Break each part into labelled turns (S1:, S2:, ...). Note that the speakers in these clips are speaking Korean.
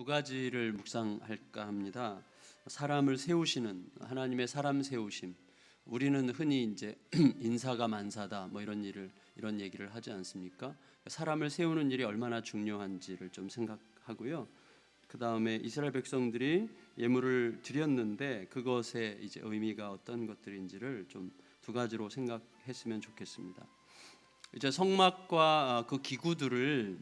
S1: 두 가지를 묵상할까 합니다. 사람을 세우시는 하나님의 사람 세우심. 우리는 흔히 이제 인사가 만사다 뭐 이런 일을 이런 얘기를 하지 않습니까? 사람을 세우는 일이 얼마나 중요한지를 좀 생각하고요. 그 다음에 이스라엘 백성들이 예물을 드렸는데 그것의 이제 의미가 어떤 것들인지를 좀 두 가지로 생각했으면 좋겠습니다. 이제 성막과 그 기구들을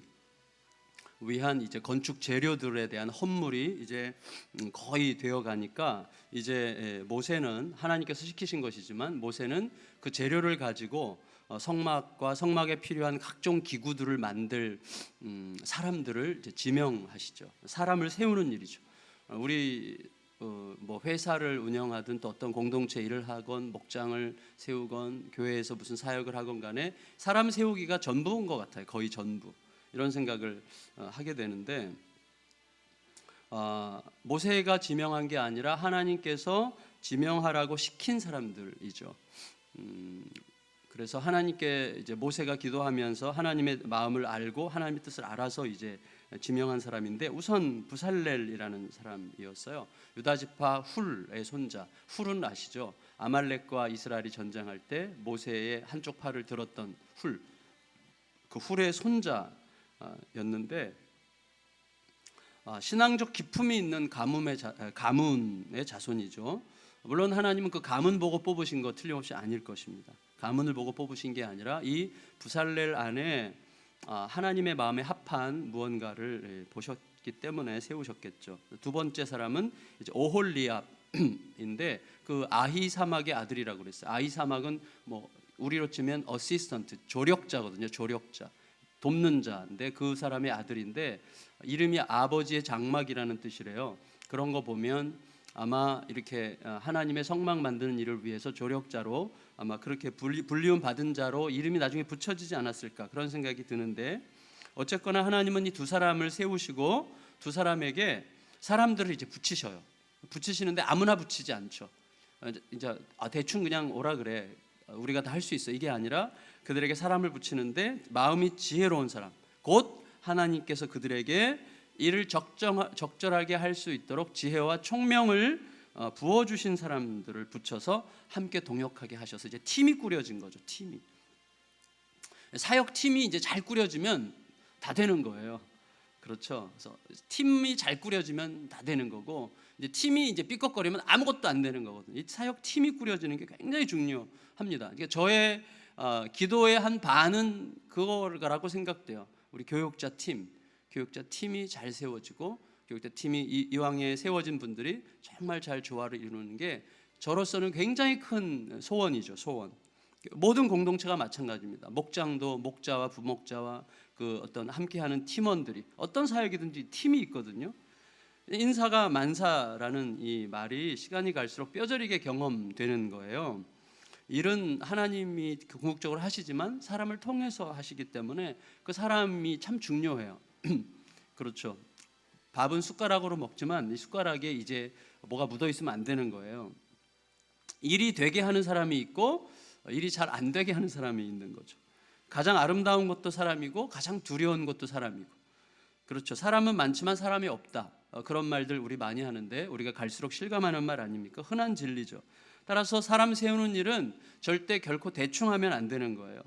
S1: 위한 이제 건축 재료들에 대한 헌물이 이제 음, 거의 되어 가니까 이제 예, 모세는 하나님께서 시키신 것이지만 모세는 그 재료를 가지고 어, 성막과 성막에 필요한 각종 기구들을 만들 음, 사람들을 지명하시죠. 사람을 세우는 일이죠. 어, 우리 어, 뭐 회사를 운영하든 또 어떤 공동체 일을 하건 목장을 세우건 교회에서 무슨 사역을 하건 간에 사람 세우기가 전부인 것 같아요. 거의 전부. 이런 생각을 어, 하게 되는데 어, 모세가 지명한 게 아니라 하나님께서 지명하라고 시킨 사람들이죠. 음, 그래서 하나님께 이제 모세가 기도하면서 하나님의 마음을 알고 하나님의 뜻을 알아서 이제 지명한 사람인데 우선 부살렐이라는 사람이었어요. 유다 지파 훌의 손자. 훌은 아시죠? 아말렉과 이스라엘이 전쟁할 때 모세의 한쪽 팔을 들었던 훌. 그 훌의 손자 였는데 아, 신앙적 기품이 있는 가문의 자, 아, 가문의 자손이죠. 물론 하나님은 그 가문 보고 뽑으신 거 틀림없이 아닐 것입니다. 가문을 보고 뽑으신 게 아니라 이 부살렐 안에 아, 하나님의 마음에 합한 무언가를 예, 보셨기 때문에 세우셨겠죠. 두 번째 사람은 이제 오홀리압인데 그 아히사막의 아들이라고 그랬어요. 아히사막은 뭐 우리로 치면 어시스턴트 조력자거든요. 조력자. 돕는 자인데 그 사람의 아들인데 이름이 아버지의 장막이라는 뜻이래요. 그런 거 보면 아마 이렇게 어, 하나님의 성막 만드는 일을 위해서 조력자로 아마 그렇게 분리움 받은 자로 이름이 나중에 붙여지지 않았을까 그런 생각이 드는데 어쨌거나 하나님은 이 두 사람을 세우시고 두 사람에게 사람들을 이제 붙이셔요. 붙이시는데 아무나 붙이지 않죠. 어, 이제 아, 대충 그냥 오라 그래. 어, 우리가 다 할 수 있어. 이게 아니라 그들에게 사람을 붙이는데 마음이 지혜로운 사람, 곧 하나님께서 그들에게 이를 적정, 적절하게 할 수 있도록 지혜와 총명을 어, 부어 주신 사람들을 붙여서 함께 동역하게 하셔서 이제 팀이 꾸려진 거죠. 팀이 사역 팀이 이제 잘 꾸려지면 다 되는 거예요. 그렇죠. 그래서 팀이 잘 꾸려지면 다 되는 거고 이제 팀이 이제 삐걱거리면 아무것도 안 되는 거거든요. 이 사역 팀이 꾸려지는 게 굉장히 중요합니다. 그러니까 저의 어, 기도의 한 반은 그거라고 생각돼요. 우리 교육자 팀, 교육자 팀이 잘 세워지고 교육자 팀이 이, 이왕에 세워진 분들이 정말 잘 조화를 이루는 게 저로서는 굉장히 큰 소원이죠. 소원. 모든 공동체가 마찬가지입니다. 목장도 목자와 부목자와 그 어떤 함께하는 팀원들이 어떤 사역이든지 팀이 있거든요. 인사가 만사라는 이 말이 시간이 갈수록 뼈저리게 경험되는 거예요. 일은 하나님이 궁극적으로 하시지만 사람을 통해서 하시기 때문에 그 사람이 참 중요해요. 그렇죠. 밥은 숟가락으로 먹지만 이 숟가락에 이제 뭐가 묻어 있으면 안 되는 거예요. 일이 되게 하는 사람이 있고 일이 잘 안 되게 하는 사람이 있는 거죠. 가장 아름다운 것도 사람이고 가장 두려운 것도 사람이고 그렇죠. 사람은 많지만 사람이 없다. 어, 그런 말들 우리 많이 하는데 우리가 갈수록 실감하는 말 아닙니까? 흔한 진리죠. 따라서 사람 세우는 일은 절대 결코 대충 하면 안 되는 거예요.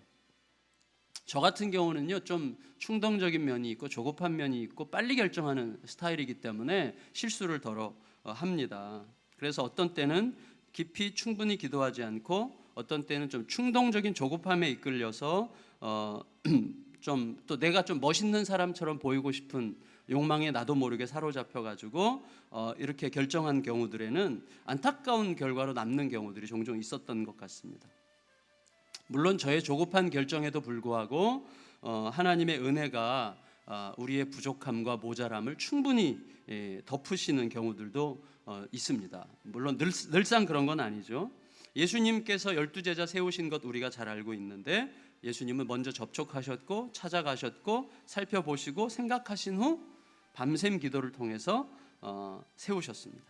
S1: 저 같은 경우는요 좀 충동적인 면이 있고 조급한 면이 있고 빨리 결정하는 스타일이기 때문에 실수를 덜어 어, 합니다. 그래서 어떤 때는 깊이 충분히 기도하지 않고 어떤 때는 좀 충동적인 조급함에 이끌려서 어, 좀 또 내가 좀 멋있는 사람처럼 보이고 싶은 욕망에 나도 모르게 사로잡혀 가지고 어, 이렇게 결정한 경우들에는 안타까운 결과로 남는 경우들이 종종 있었던 것 같습니다. 물론 저의 조급한 결정에도 불구하고 어, 하나님의 은혜가 어, 우리의 부족함과 모자람을 충분히 예, 덮으시는 경우들도 어, 있습니다. 물론 늘, 늘상 그런 건 아니죠. 예수님께서 열두 제자 세우신 것 우리가 잘 알고 있는데 예수님은 먼저 접촉하셨고 찾아가셨고 살펴보시고 생각하신 후 밤샘 기도를 통해서 어, 세우셨습니다.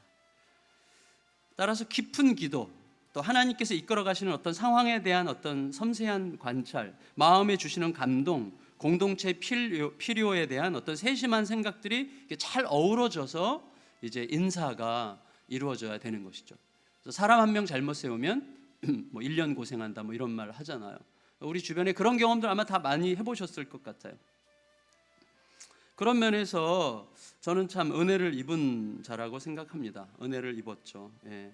S1: 따라서 깊은 기도, 또 하나님께서 이끌어 가시는 어떤 상황에 대한 어떤 섬세한 관찰, 마음에 주시는 감동, 공동체 필요, 필요에 대한 어떤 세심한 생각들이 잘 어우러져서 이제 인사가 이루어져야 되는 것이죠. 사람 한 명 잘못 세우면 뭐 1년 고생한다 뭐 이런 말 하잖아요. 우리 주변에 그런 경험들 아마 다 많이 해보셨을 것 같아요. 그런 면에서 저는 참 은혜를 입은 자라고 생각합니다. 은혜를 입었죠. 예.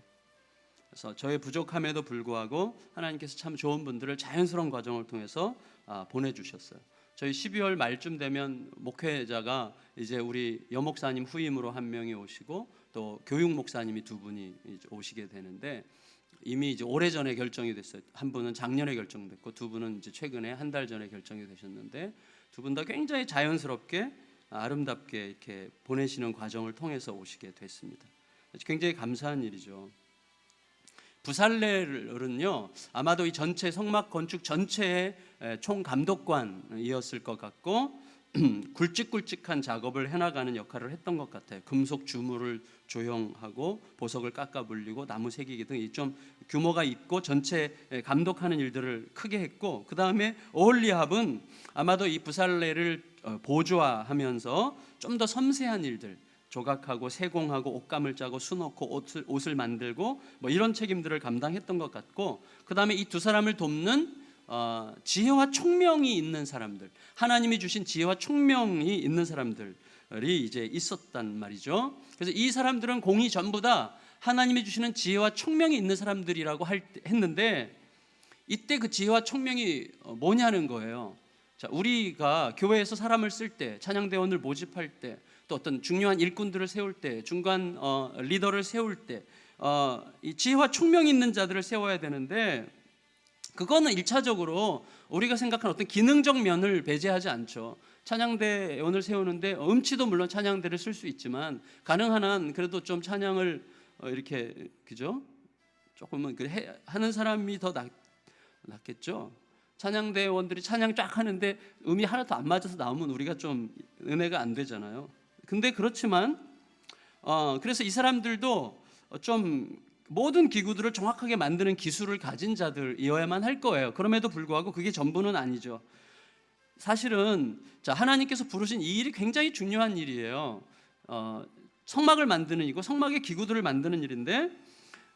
S1: 그래서 저의 부족함에도 불구하고 하나님께서 참 좋은 분들을 자연스러운 과정을 통해서 아, 보내주셨어요. 저희 12월 말쯤 되면 목회자가 이제 우리 여목사님 후임으로 한 명이 오시고 또 교육 목사님이 두 분이 오시게 되는데 이미 이제 오래 전에 결정이 됐어요. 한 분은 작년에 결정됐고 두 분은 이제 최근에 한 달 전에 결정이 되셨는데 두 분 다 굉장히 자연스럽게 아름답게 이렇게 보내시는 과정을 통해서 오시게 됐습니다. 굉장히 감사한 일이죠. 부살레를은요 아마도 이 전체 성막 건축 전체의 총 감독관이었을 것 같고 굵직굵직한 작업을 해나가는 역할을 했던 것 같아요. 금속 주물을 조형하고 보석을 깎아 물리고 나무 새기기 등 좀 규모가 있고 전체 감독하는 일들을 크게 했고 그 다음에 오홀리합은 아마도 이 부살레를 어, 보조화하면서 좀 더 섬세한 일들 조각하고 세공하고 옷감을 짜고 수놓고 옷을, 옷을 만들고 뭐 이런 책임들을 감당했던 것 같고 그 다음에 이 두 사람을 돕는 어, 지혜와 총명이 있는 사람들 하나님이 주신 지혜와 총명이 있는 사람들이 이제 있었단 말이죠. 그래서 이 사람들은 공이 전부 다 하나님이 주시는 지혜와 총명이 있는 사람들이라고 할, 했는데 이때 그 지혜와 총명이 어, 뭐냐는 거예요. 자, 우리가 교회에서 사람을 쓸 때, 찬양대원을 모집할 때, 또 어떤 중요한 일꾼들을 세울 때, 중간 어, 리더를 세울 때, 어, 이 지혜와 총명 있는 자들을 세워야 되는데, 그거는 일차적으로 우리가 생각하는 어떤 기능적 면을 배제하지 않죠. 찬양대원을 세우는데 음치도 물론 찬양대를 쓸 수 있지만 가능한 한 그래도 좀 찬양을 어, 이렇게 그죠? 조금은 그 해, 하는 사람이 더 낫, 낫겠죠. 찬양대원들이 찬양 쫙 하는데 음이 하나도 안 맞아서 나오면 우리가 좀 은혜가 안 되잖아요. 근데 그렇지만 어, 그래서 이 사람들도 좀 모든 기구들을 정확하게 만드는 기술을 가진 자들이어야만 할 거예요. 그럼에도 불구하고 그게 전부는 아니죠. 사실은 자 하나님께서 부르신 이 일이 굉장히 중요한 일이에요. 어, 성막을 만드는 이고 성막의 기구들을 만드는 일인데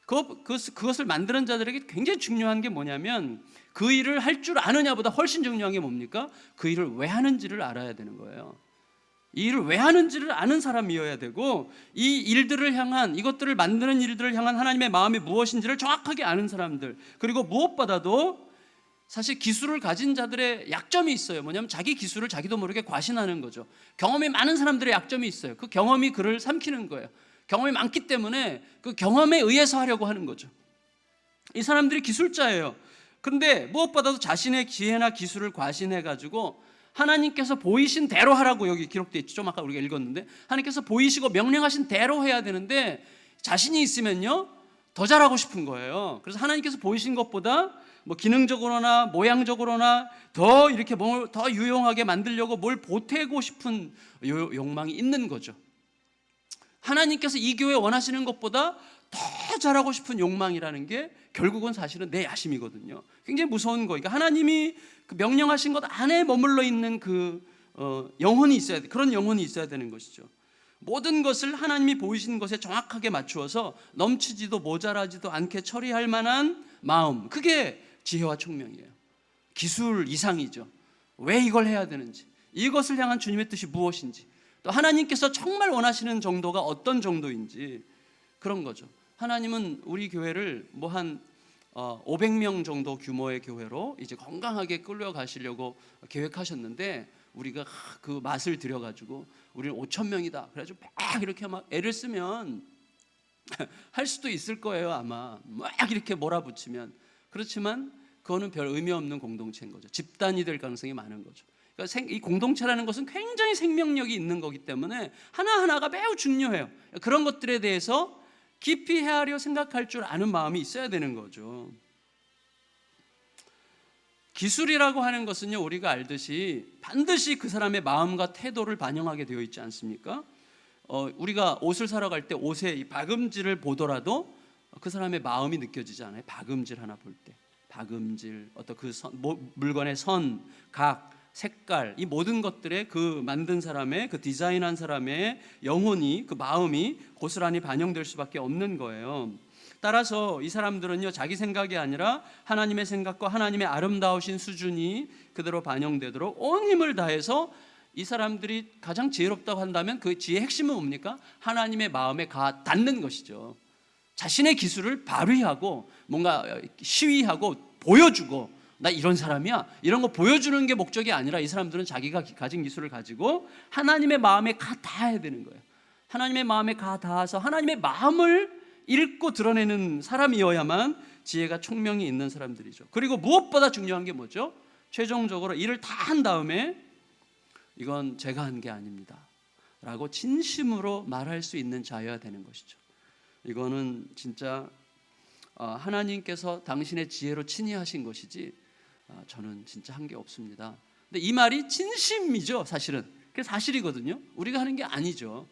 S1: 그, 그, 그것을 만드는 자들에게 굉장히 중요한 게 뭐냐면 그 일을 할 줄 아느냐보다 훨씬 중요한 게 뭡니까? 그 일을 왜 하는지를 알아야 되는 거예요. 이 일을 왜 하는지를 아는 사람이어야 되고 이 일들을 향한 이것들을 만드는 일들을 향한 하나님의 마음이 무엇인지를 정확하게 아는 사람들 그리고 무엇보다도 사실 기술을 가진 자들의 약점이 있어요. 뭐냐면 자기 기술을 자기도 모르게 과신하는 거죠. 경험이 많은 사람들의 약점이 있어요. 그 경험이 그를 삼키는 거예요. 경험이 많기 때문에 그 경험에 의해서 하려고 하는 거죠. 이 사람들이 기술자예요. 근데 무엇보다도 자신의 지혜나 기술을 과신해 가지고 하나님께서 보이신 대로 하라고 여기 기록되어 있죠. 좀 아까 우리가 읽었는데 하나님께서 보이시고 명령하신 대로 해야 되는데 자신이 있으면요 더 잘하고 싶은 거예요. 그래서 하나님께서 보이신 것보다 뭐 기능적으로나 모양적으로나 더 이렇게 뭘 더 유용하게 만들려고 뭘 보태고 싶은 욕망이 있는 거죠. 하나님께서 이 교회 원하시는 것보다 더 잘하고 싶은 욕망이라는 게 결국은 사실은 내 야심이거든요. 굉장히 무서운 거. 그러니까 하나님이 그 명령하신 것 안에 머물러 있는 그 어, 영혼이 있어야 돼. 그런 영혼이 있어야 되는 것이죠. 모든 것을 하나님이 보이신 것에 정확하게 맞추어서 넘치지도 모자라지도 않게 처리할 만한 마음. 그게 지혜와 총명이에요. 기술 이상이죠. 왜 이걸 해야 되는지. 이것을 향한 주님의 뜻이 무엇인지. 또 하나님께서 정말 원하시는 정도가 어떤 정도인지 그런 거죠. 하나님은 우리 교회를 뭐한 어, 500명 정도 규모의 교회로 이제 건강하게 끌려가시려고 계획하셨는데 우리가 그 맛을 들여가지고 우리는 5천 명이다. 그래가지고 막 이렇게 막 애를 쓰면 할 수도 있을 거예요 아마 막 이렇게 몰아붙이면 그렇지만 그거는 별 의미 없는 공동체인 거죠. 집단이 될 가능성이 많은 거죠. 그러니까 이 공동체라는 것은 굉장히 생명력이 있는 거기 때문에 하나 하나가 매우 중요해요. 그런 것들에 대해서 깊이 헤아려 생각할 줄 아는 마음이 있어야 되는 거죠. 기술이라고 하는 것은요, 우리가 알듯이 반드시 그 사람의 마음과 태도를 반영하게 되어 있지 않습니까? 어, 우리가 옷을 사러 갈 때 옷의 이 박음질을 보더라도 그 사람의 마음이 느껴지지 않아요? 박음질 하나 볼 때. 박음질, 어떤 그 선, 뭐, 물건의 선, 각, 색깔, 이 모든 것들에 그 만든 사람의 그 디자인한 사람의 영혼이 그 마음이 고스란히 반영될 수밖에 없는 거예요. 따라서 이 사람들은요 자기 생각이 아니라 하나님의 생각과 하나님의 아름다우신 수준이 그대로 반영되도록 온 힘을 다해서 이 사람들이 가장 지혜롭다고 한다면 그 지혜의 핵심은 뭡니까? 하나님의 마음에 가 닿는 것이죠. 자신의 기술을 발휘하고 뭔가 시위하고 보여주고 나 이런 사람이야 이런 거 보여주는 게 목적이 아니라 이 사람들은 자기가 가진 기술을 가지고 하나님의 마음에 가 닿아야 되는 거예요. 하나님의 마음에 가 닿아서 하나님의 마음을 읽고 드러내는 사람이어야만 지혜가 총명이 있는 사람들이죠. 그리고 무엇보다 중요한 게 뭐죠? 최종적으로 일을 다 한 다음에 이건 제가 한 게 아닙니다. 라고 진심으로 말할 수 있는 자여야 되는 것이죠. 이거는 진짜 어, 하나님께서 당신의 지혜로 친히 하신 것이지 어, 저는 진짜 한 게 없습니다. 근데 이 말이 진심이죠, 사실은. 그게 사실이거든요. 우리가 하는 게 아니죠.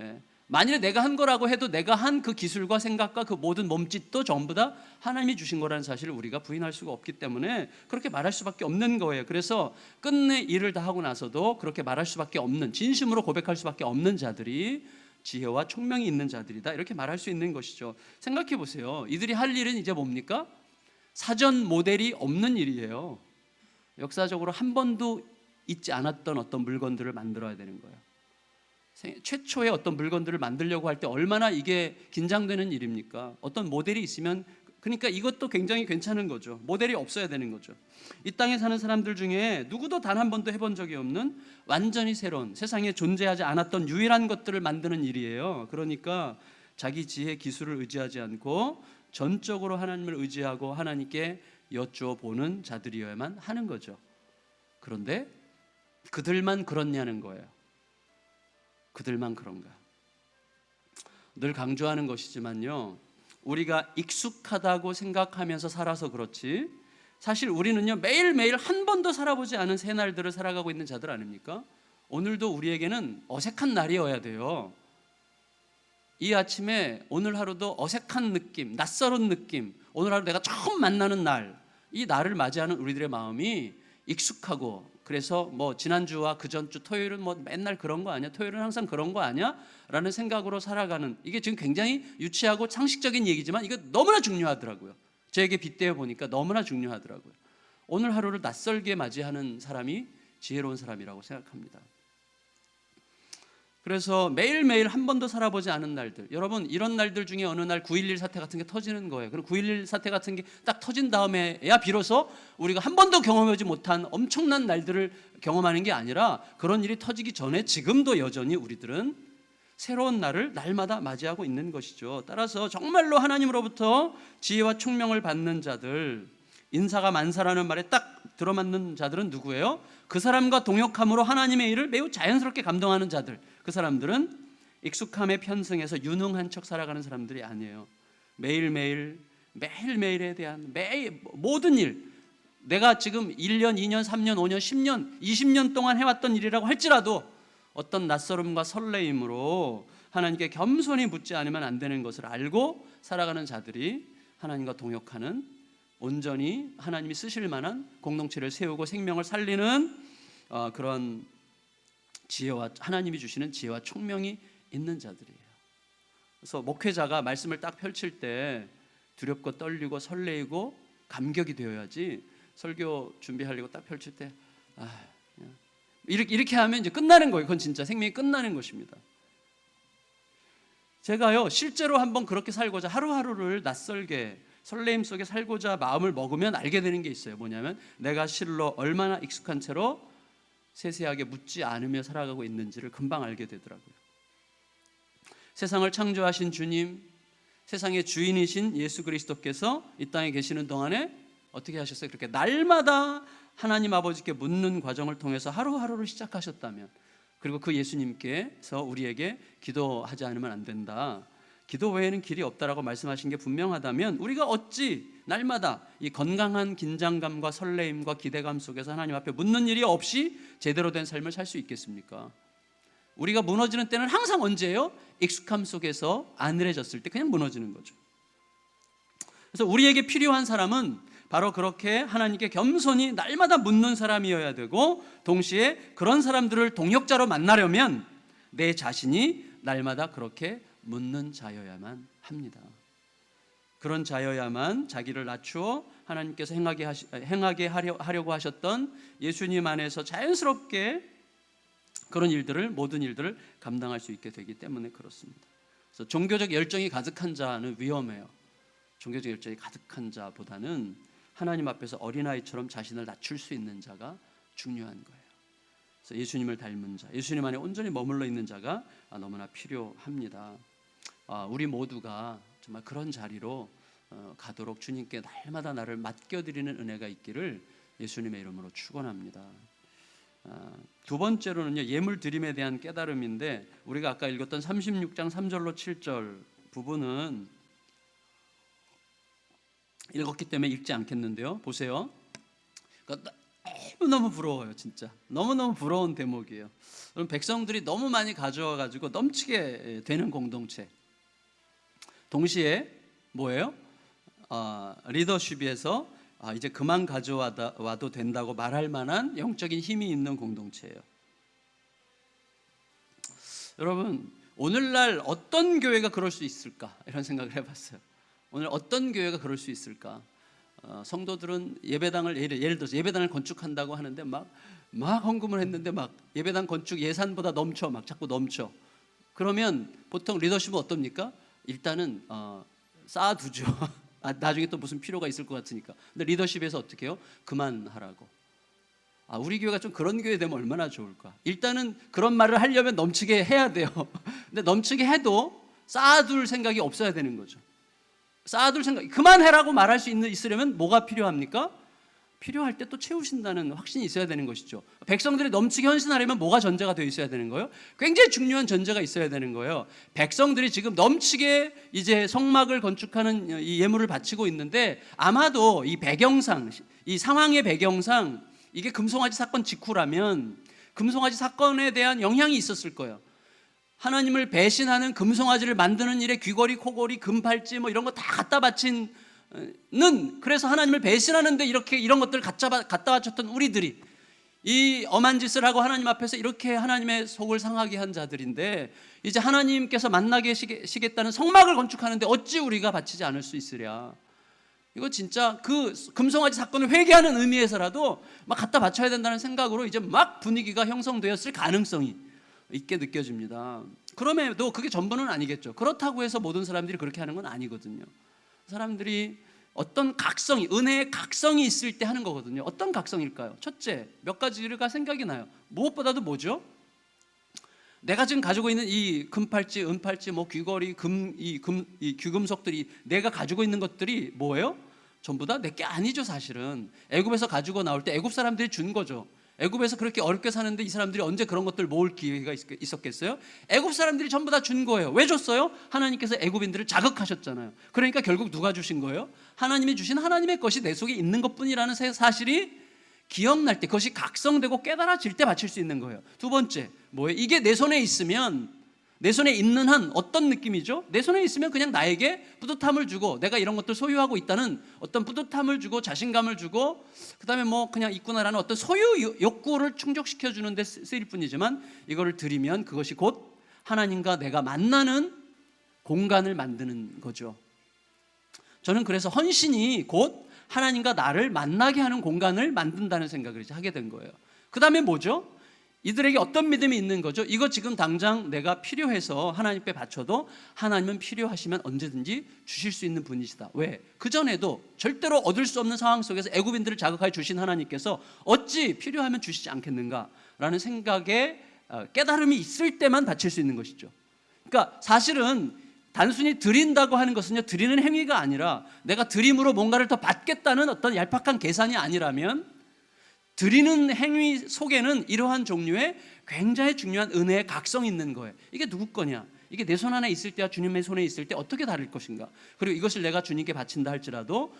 S1: 예. 만일에 내가 한 거라고 해도 내가 한 그 기술과 생각과 그 모든 몸짓도 전부 다 하나님이 주신 거라는 사실을 우리가 부인할 수가 없기 때문에 그렇게 말할 수밖에 없는 거예요. 그래서 끝내 일을 다 하고 나서도 그렇게 말할 수밖에 없는 진심으로 고백할 수밖에 없는 자들이 지혜와 총명이 있는 자들이다. 이렇게 말할 수 있는 것이죠. 생각해 보세요. 이들이 할 일은 이제 뭡니까? 사전 모델이 없는 일이에요. 역사적으로 한 번도 있지 않았던 어떤 물건들을 만들어야 되는 거예요. 생- 최초의 어떤 물건들을 만들려고 할 때 얼마나 이게 긴장되는 일입니까? 어떤 모델이 있으면 그러니까 이것도 굉장히 괜찮은 거죠. 모델이 없어야 되는 거죠. 이 땅에 사는 사람들 중에 누구도 단 한 번도 해본 적이 없는 완전히 새로운 세상에 존재하지 않았던 유일한 것들을 만드는 일이에요. 그러니까 자기 지혜 기술을 의지하지 않고 전적으로 하나님을 의지하고 하나님께 여쭈어보는 자들이어야만 하는 거죠. 그런데 그들만 그렇냐는 거예요. 그들만 그런가? 늘 강조하는 것이지만요. 우리가 익숙하다고 생각하면서 살아서 그렇지. 사실 우리는요 매일매일 한 번도 살아보지 않은 새날들을 살아가고 있는 자들 아닙니까? 오늘도 우리에게는 어색한 날이어야 돼요. 이 아침에 오늘 하루도 어색한 느낌, 낯설은 느낌, 오늘 하루 내가 처음 만나는 날, 이 날을 맞이하는 우리들의 마음이 익숙하고 그래서 뭐 지난주와 그 전주 토요일은 뭐 맨날 그런 거 아니야? 토요일은 항상 그런 거 아니야? 라는 생각으로 살아가는 이게 지금 굉장히 유치하고 상식적인 얘기지만 이거 너무나 중요하더라고요. 저에게 빗대어 보니까 너무나 중요하더라고요. 오늘 하루를 낯설게 맞이하는 사람이 지혜로운 사람이라고 생각합니다. 그래서 매일매일 한 번도 살아보지 않은 날들. 여러분, 이런 날들 중에 어느 날 9.11 사태 같은 게 터지는 거예요. 그럼 9.11 사태 같은 게 딱 터진 다음에야 비로소 우리가 한 번도 경험하지 못한 엄청난 날들을 경험하는 게 아니라 그런 일이 터지기 전에 지금도 여전히 우리들은 새로운 날을 날마다 맞이하고 있는 것이죠. 따라서 정말로 하나님으로부터 지혜와 총명을 받는 자들, 인사가 만사라는 말에 딱 들어맞는 자들은 누구예요? 그 사람과 동역함으로 하나님의 일을 매우 자연스럽게 감동하는 자들. 그 사람들은 익숙함에 편승해서 유능한 척 살아가는 사람들이 아니에요. 매일매일 매일매일에 대한 매일 모든 일 내가 지금 1년, 2년, 3년, 5년, 10년, 20년 동안 해왔던 일이라고 할지라도 어떤 낯설음과 설레임으로 하나님께 겸손히 묻지 않으면 안 되는 것을 알고 살아가는 자들이 하나님과 동역하는 온전히 하나님이 쓰실 만한 공동체를 세우고 생명을 살리는 어, 그런 지혜와 하나님이 주시는 지혜와 총명이 있는 자들이에요. 그래서 목회자가 말씀을 딱 펼칠 때 두렵고 떨리고 설레이고 감격이 되어야지 설교 준비하려고 딱 펼칠 때 아, 이렇게 이렇게 하면 이제 끝나는 거예요. 그건 진짜 생명이 끝나는 것입니다. 제가요 실제로 한번 그렇게 살고자 하루하루를 낯설게 설레임 속에 살고자 마음을 먹으면 알게 되는 게 있어요. 뭐냐면 내가 실로 얼마나 익숙한 채로 세세하게 묻지 않으며 살아가고 있는지를 금방 알게 되더라고요. 세상을 창조하신 주님, 세상의 주인이신 예수 그리스도께서 이 땅에 계시는 동안에 어떻게 하셨어요? 그렇게 날마다 하나님 아버지께 묻는 과정을 통해서 하루하루를 시작하셨다면 그리고 그 예수님께서 우리에게 기도하지 않으면 안 된다. 기도 외에는 길이 없다라고 말씀하신 게 분명하다면 우리가 어찌 날마다 이 건강한 긴장감과 설레임과 기대감 속에서 하나님 앞에 묻는 일이 없이 제대로 된 삶을 살 수 있겠습니까? 우리가 무너지는 때는 항상 언제예요? 익숙함 속에서 안일해졌을 때 그냥 무너지는 거죠. 그래서 우리에게 필요한 사람은 바로 그렇게 하나님께 겸손히 날마다 묻는 사람이어야 되고 동시에 그런 사람들을 동역자로 만나려면 내 자신이 날마다 그렇게 묻는 자여야만 합니다. 그런 자여야만 자기를 낮추어 하나님께서 행하게, 하시, 행하게 하려, 하려고 하셨던 예수님 안에서 자연스럽게 그런 일들을 모든 일들을 감당할 수 있게 되기 때문에 그렇습니다. 그래서 종교적 열정이 가득한 자는 위험해요. 종교적 열정이 가득한 자보다는 하나님 앞에서 어린아이처럼 자신을 낮출 수 있는 자가 중요한 거예요. 그래서 예수님을 닮은 자, 예수님 안에 온전히 머물러 있는 자가 너무나 필요합니다. 아, 우리 모두가 정말 그런 자리로 어, 가도록 주님께 날마다 나를 맡겨드리는 은혜가 있기를 예수님의 이름으로 축원합니다. 아, 두 번째로는요 예물 드림에 대한 깨달음인데 우리가 아까 읽었던 36장 3절로 7절 부분은 읽었기 때문에 읽지 않겠는데요. 보세요. 그러니까 너무 너무 부러워요, 진짜. 너무 너무 부러운 대목이에요. 그럼 백성들이 너무 많이 가져와 가지고 넘치게 되는 공동체. 동시에 뭐예요? 어, 리더십에서 아, 이제 그만 가져와도 된다고 말할 만한 영적인 힘이 있는 공동체예요. 여러분 오늘날 어떤 교회가 그럴 수 있을까 이런 생각을 해봤어요. 오늘 어떤 교회가 그럴 수 있을까? 어, 성도들은 예배당을 예를, 예를 들어서 예배당을 건축한다고 하는데 막 막 헌금을 했는데 막 예배당 건축 예산보다 넘쳐 막 자꾸 넘쳐. 그러면 보통 리더십은 어떻습니까? 일단은 어, 쌓아두죠. 아, 나중에 또 무슨 필요가 있을 것 같으니까. 근데 리더십에서 어떻게 해요? 그만하라고. 아, 우리 교회가 좀 그런 교회 되면 얼마나 좋을까? 일단은 그런 말을 하려면 넘치게 해야 돼요. 근데 넘치게 해도 쌓아둘 생각이 없어야 되는 거죠. 쌓아둘 생각, 그만해라고 말할 수 있는 있으려면 뭐가 필요합니까? 필요할 때 또 채우신다는 확신이 있어야 되는 것이죠. 백성들이 넘치게 헌신하려면 뭐가 전제가 되어 있어야 되는 거예요? 굉장히 중요한 전제가 있어야 되는 거예요. 백성들이 지금 넘치게 이제 성막을 건축하는 이 예물을 바치고 있는데 아마도 이 배경상, 이 상황의 배경상 이게 금송아지 사건 직후라면 금송아지 사건에 대한 영향이 있었을 거예요. 하나님을 배신하는 금송아지를 만드는 일에 귀걸이, 코걸이, 금팔찌 뭐 이런 거 다 갖다 바친 는 그래서 하나님을 배신하는데 이렇게 이런 것들을 갖다, 갖다 바쳤던 우리들이 이 엄한 짓을 하고 하나님 앞에서 이렇게 하나님의 속을 상하게 한 자들인데 이제 하나님께서 만나게 시겠다는 성막을 건축하는데 어찌 우리가 바치지 않을 수 있으랴 이거 진짜 그 금송아지 사건을 회개하는 의미에서라도 막 갖다 바쳐야 된다는 생각으로 이제 막 분위기가 형성되었을 가능성이 있게 느껴집니다. 그럼에도 그게 전부는 아니겠죠. 그렇다고 해서 모든 사람들이 그렇게 하는 건 아니거든요. 사람들이 어떤 각성이 은혜의 각성이 있을 때 하는 거거든요. 어떤 각성일까요? 첫째, 몇 가지가 생각이 나요. 무엇보다도 뭐죠? 내가 지금 가지고 있는 이 금팔찌, 은팔찌, 뭐 귀걸이, 금, 이 금, 이 귀금속들이 내가 가지고 있는 것들이 뭐예요? 전부 다 내 게 아니죠, 사실은. 애굽에서 가지고 나올 때 애굽 사람들이 준 거죠. 애굽에서 그렇게 어렵게 사는데 이 사람들이 언제 그런 것들 모을 기회가 있었겠어요? 애굽 사람들이 전부 다 준 거예요. 왜 줬어요? 하나님께서 애굽인들을 자극하셨잖아요. 그러니까 결국 누가 주신 거예요? 하나님이 주신 하나님의 것이 내 속에 있는 것뿐이라는 사실이 기억날 때 그것이 각성되고 깨달아질 때 바칠 수 있는 거예요. 두 번째, 뭐예요? 이게 내 손에 있으면 내 손에 있는 한 어떤 느낌이죠? 내 손에 있으면 그냥 나에게 뿌듯함을 주고 내가 이런 것들 소유하고 있다는 어떤 뿌듯함을 주고 자신감을 주고 그다음에 뭐 그냥 있구나라는 어떤 소유 욕구를 충족시켜 주는 데 쓰일 뿐이지만 이거를 드리면 그것이 곧 하나님과 내가 만나는 공간을 만드는 거죠. 저는 그래서 헌신이 곧 하나님과 나를 만나게 하는 공간을 만든다는 생각을 이제 하게 된 거예요. 그다음에 뭐죠? 이들에게 어떤 믿음이 있는 거죠? 이거 지금 당장 내가 필요해서 하나님께 바쳐도 하나님은 필요하시면 언제든지 주실 수 있는 분이시다. 왜? 그 전에도 절대로 얻을 수 없는 상황 속에서 애굽인들을 자극하여 주신 하나님께서 어찌 필요하면 주시지 않겠는가라는 생각에 어, 깨달음이 있을 때만 바칠 수 있는 것이죠. 그러니까 사실은 단순히 드린다고 하는 것은요 드리는 행위가 아니라 내가 드림으로 뭔가를 더 받겠다는 어떤 얄팍한 계산이 아니라면 드리는 행위 속에는 이러한 종류의 굉장히 중요한 은혜의 각성이 있는 거예요. 이게 누구 거냐? 이게 내 손 안에 있을 때와 주님의 손에 있을 때 어떻게 다를 것인가? 그리고 이것을 내가 주님께 바친다 할지라도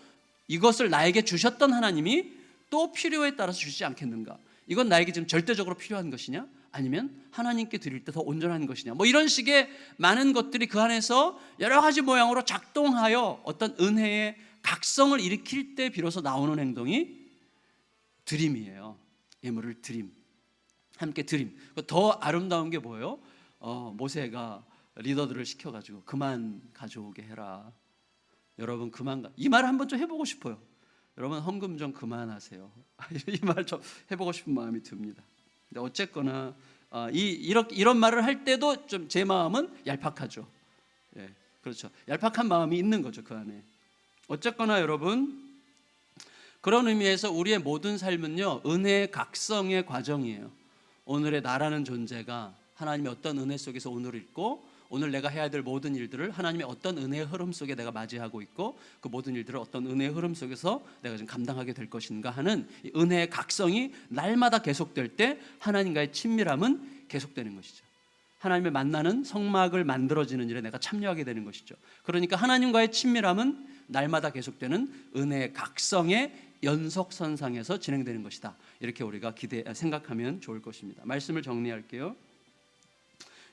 S1: 이것을 나에게 주셨던 하나님이 또 필요에 따라서 주시지 않겠는가? 이건 나에게 지금 절대적으로 필요한 것이냐? 아니면 하나님께 드릴 때 더 온전한 것이냐? 뭐 이런 식의 많은 것들이 그 안에서 여러 가지 모양으로 작동하여 어떤 은혜의 각성을 일으킬 때 비로소 나오는 행동이 드림이에요. 예물을 드림. 함께 드림. 더 아름다운 게 뭐예요? 어, 모세가 리더들을 시켜가지고 그만 가져오게 해라. 여러분 그만 가. 이 말 한번 좀 해보고 싶어요. 여러분 헌금 좀 그만하세요. 이 말 좀 해보고 싶은 마음이 듭니다. 근데 어쨌거나 어, 이 이렇게 이런 말을 할 때도 좀 제 마음은 얄팍하죠. 예, 그렇죠. 얄팍한 마음이 있는 거죠 그 안에. 어쨌거나 여러분 그런 의미에서 우리의 모든 삶은요 은혜의 각성의 과정이에요. 오늘의 나라는 존재가 하나님의 어떤 은혜 속에서 오늘을 있고 오늘 내가 해야 될 모든 일들을 하나님의 어떤 은혜의 흐름 속에 내가 맞이하고 있고 그 모든 일들을 어떤 은혜의 흐름 속에서 내가 좀 감당하게 될 것인가 하는 이 은혜의 각성이 날마다 계속될 때 하나님과의 친밀함은 계속되는 것이죠. 하나님의 만나는 성막을 만들어지는 일에 내가 참여하게 되는 것이죠. 그러니까 하나님과의 친밀함은 날마다 계속되는 은혜의 각성의 연속선상에서 진행되는 것이다. 이렇게 우리가 기대 생각하면 좋을 것입니다. 말씀을 정리할게요.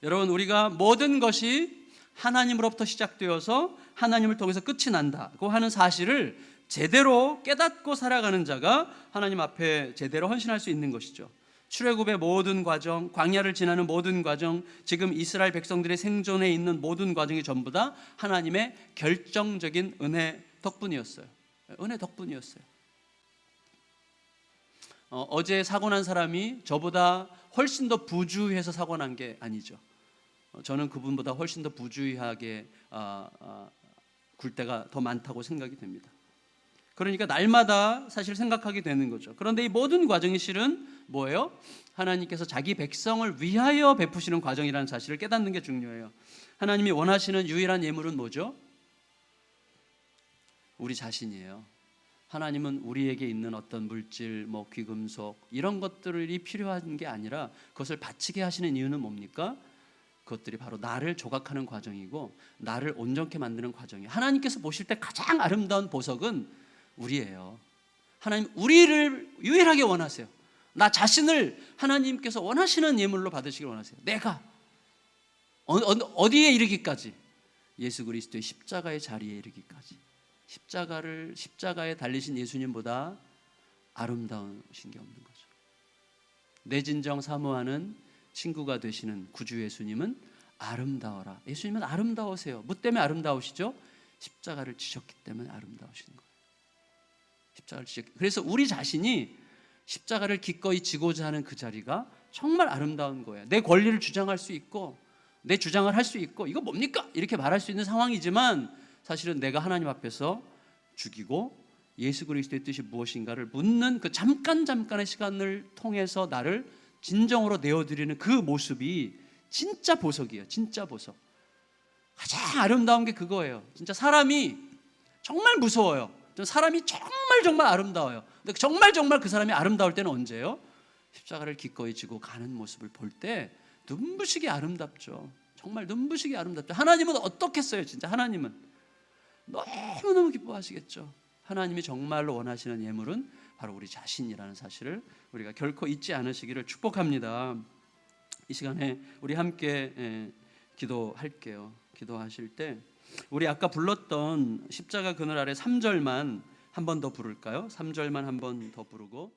S1: 여러분 우리가 모든 것이 하나님으로부터 시작되어서 하나님을 통해서 끝이 난다고 하는 사실을 제대로 깨닫고 살아가는 자가 하나님 앞에 제대로 헌신할 수 있는 것이죠. 출애굽의 모든 과정, 광야를 지나는 모든 과정, 지금 이스라엘 백성들의 생존에 있는 모든 과정이 전부 다 하나님의 결정적인 은혜 덕분이었어요. 은혜 덕분이었어요. 어, 어제 사고 난 사람이 저보다 훨씬 더 부주의해서 사고 난 게 아니죠. 어, 저는 그분보다 훨씬 더 부주의하게 아, 아, 굴 때가 더 많다고 생각이 됩니다. 그러니까 날마다 사실 생각하게 되는 거죠. 그런데 이 모든 과정이 실은 뭐예요? 하나님께서 자기 백성을 위하여 베푸시는 과정이라는 사실을 깨닫는 게 중요해요. 하나님이 원하시는 유일한 예물은 뭐죠? 우리 자신이에요. 하나님은 우리에게 있는 어떤 물질, 뭐 귀금속 이런 것들이 필요한 게 아니라 그것을 바치게 하시는 이유는 뭡니까? 그것들이 바로 나를 조각하는 과정이고 나를 온전케 만드는 과정이에요. 하나님께서 보실 때 가장 아름다운 보석은 우리예요. 하나님 우리를 유일하게 원하세요. 나 자신을 하나님께서 원하시는 예물로 받으시길 원하세요. 내가 어, 어, 디에 이르기까지 예수 그리스도의 십자가의 자리에 이르기까지 십자가를 십자가에 달리신 예수님보다 아름다우신 게 없는 거죠. 내 진정 사모하는 친구가 되시는 구주 예수님은 아름다워라. 예수님은 아름다우세요. 뭐 때문에 아름다우시죠? 십자가를 지셨기 때문에 아름다우신 거예요. 십자가를 지셨. 그래서 우리 자신이 십자가를 기꺼이 지고자 하는 그 자리가 정말 아름다운 거예요. 내 권리를 주장할 수 있고 내 주장을 할 수 있고 이거 뭡니까? 이렇게 말할 수 있는 상황이지만 사실은 내가 하나님 앞에서 죽이고 예수 그리스도의 뜻이 무엇인가를 묻는 그 잠깐 잠깐의 시간을 통해서 나를 진정으로 내어드리는 그 모습이 진짜 보석이에요. 진짜 보석. 가장 아름다운 게 그거예요. 진짜 사람이 정말 무서워요. 사람이 정말 정말 아름다워요. 근데 정말 정말 그 사람이 아름다울 때는 언제예요? 십자가를 기꺼이 지고 가는 모습을 볼 때 눈부시게 아름답죠. 정말 눈부시게 아름답죠. 하나님은 어떻겠어요, 진짜 하나님은 너무 너무 기뻐하시겠죠. 하나님이 정말로 원하시는 예물은 바로 우리 자신이라는 사실을 우리가 결코 잊지 않으시기를 축복합니다. 이 시간에 우리 함께 예, 기도할게요. 기도하실 때 우리 아까 불렀던 십자가 그늘 아래 3절만 한 번 더 부를까요? 3절만 한 번 더 부르고